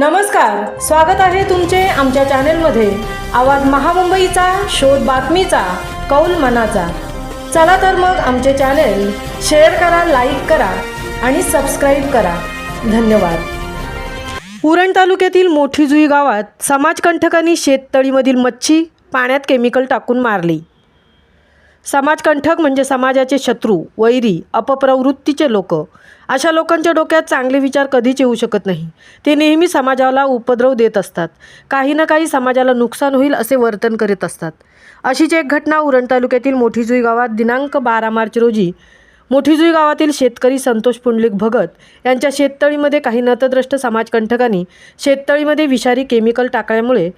नमस्कार स्वागत आहे तुमचे आमच्या चॅनेलमध्ये. आवाज महामुंबईचा शोध बातमीचा कौल मनाचा. चला तर मग आमचे चॅनेल शेअर करा लाईक करा आणि सबस्क्राईब करा. धन्यवाद. उरण तालुक्यातील मोठी जुई गावात समाजकंठकांनी शेततळीमधील मच्छी पाण्यात केमिकल टाकून मारली. समाजकंठक म्हणजे समाजाचे शत्रू वैरी अपप्रवृत्तीचे लोक. अशा लोकांच्या डोक्यात चांगले विचार कधीच येऊ शकत नाही. ते नेहमी समाजाला उपद्रव देत असतात. काही ना काही समाजाला नुकसान होईल असे वर्तन करीत असतात. अशीच एक घटना उरण तालुक्यातील मोठीजुई गावात दिनांक बारा मार्च रोजी मोठीजुई गावातील शेतकरी संतोष पुंडलिक भगत यांच्या शेततळीमध्ये काही नतद्रष्ट समाजकंठकांनी शेततळीमध्ये विषारी केमिकल टाकल्यामुळे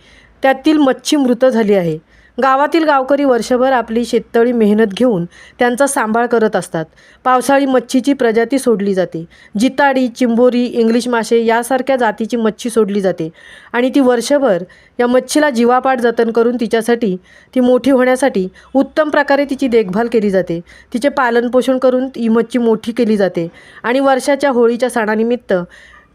त्यातील मच्छी मृत झाली आहे. गावातील गावकरी वर्षभर आपली शेततळी मेहनत घेऊन त्यांचा सांभाळ करत असतात. पावसाळी मच्छीची प्रजाती सोडली जाते. जिताडी चिंबोरी इंग्लिश मासे यासारख्या जातीची मच्छी सोडली जाते आणि ती वर्षभर या मच्छीला जीवापाठ जतन करून तिच्यासाठी ती मोठी होण्यासाठी उत्तम प्रकारे तिची देखभाल केली जाते. तिचे पालनपोषण करून ही मच्छी मोठी केली जाते आणि वर्षाच्या होळीच्या सणानिमित्त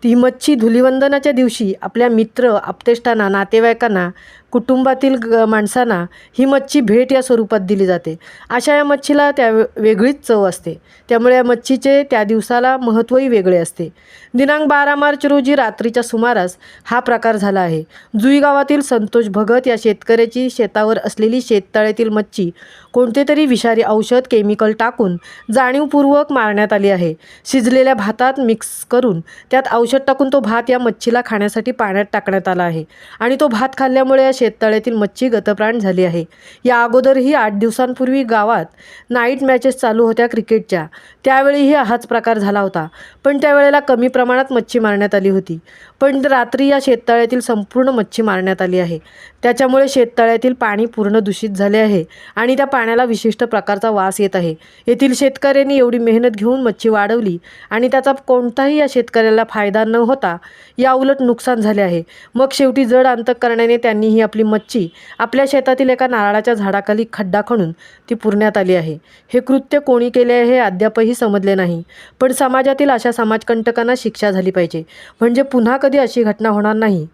ती मच्छी धुलिवंदनाच्या दिवशी आपल्या मित्र आपतेष्टांना नातेवाईकांना कुटुंबातील ग माणसांना ही मच्छी भेट या स्वरूपात दिली जाते. अशा या मच्छीला त्या वे- वेगळीच चव असते. त्यामुळे या मच्छीचे त्या दिवसाला महत्त्वही वेगळे असते. दिनांक बारा मार्च रोजी रात्रीच्या सुमारास हा प्रकार झाला आहे. जुई गावातील संतोष भगत या शेतकऱ्याची शेतावर असलेली शेततळ्यातील मच्छी कोणते तरी विषारी औषध केमिकल टाकून जाणीवपूर्वक मारण्यात आली आहे. शिजलेल्या भातात मिक्स करून त्यात औषध टाकून तो भात या मच्छीला खाण्यासाठी पाण्यात टाकण्यात आला आहे. आणि तो भात खाल्ल्यामुळे या शेततळ्यातील मच्छी गतप्राण झाली आहे. या अगोदरही आठ दिवसांपूर्वी गावात नाईट मॅचेस चालू होत्या क्रिकेटच्या. त्यावेळीही हाच प्रकार झाला होता. पण त्यावेळेला कमी प्रमाणात मच्छी मारण्यात आली होती. पण रात्री या शेततळ्यातील संपूर्ण मच्छी मारण्यात आली आहे. त्याच्यामुळे शेततळ्यातील पाणी पूर्ण दूषित झाले आहे आणि त्या पाण्याला विशिष्ट प्रकारचा वास येत आहे. येथील शेतकऱ्यांनी एवढी मेहनत घेऊन मच्छी वाढवली आणि त्याचा कोणताही या शेतकऱ्याला फायदा न होता या उलट नुकसान झाले आहे. मग शेवटी जड अंतकरणाने त्यांनी ही आपली मच्छी आपल्या शेतातील एका नारळाच्या झाडाखाली खड्डा खणून ती पुरण्यात आली आहे. हे कृत्य कोणी केले आहे हे अद्यापही समजले नाही. पण समाजातील अशा समाजकंटकांना शिक्षा झाली पाहिजे. म्हणजे पुन्हा कधी अशी घटना होणार नाही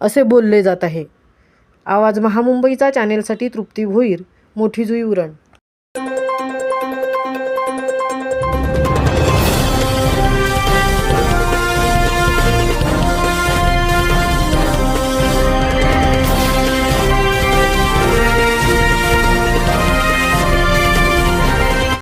असे बोलले जात आहे. आवाज महामुंबईचा चॅनेलसाठी तृप्ती भोईर मोठी जुई उरण.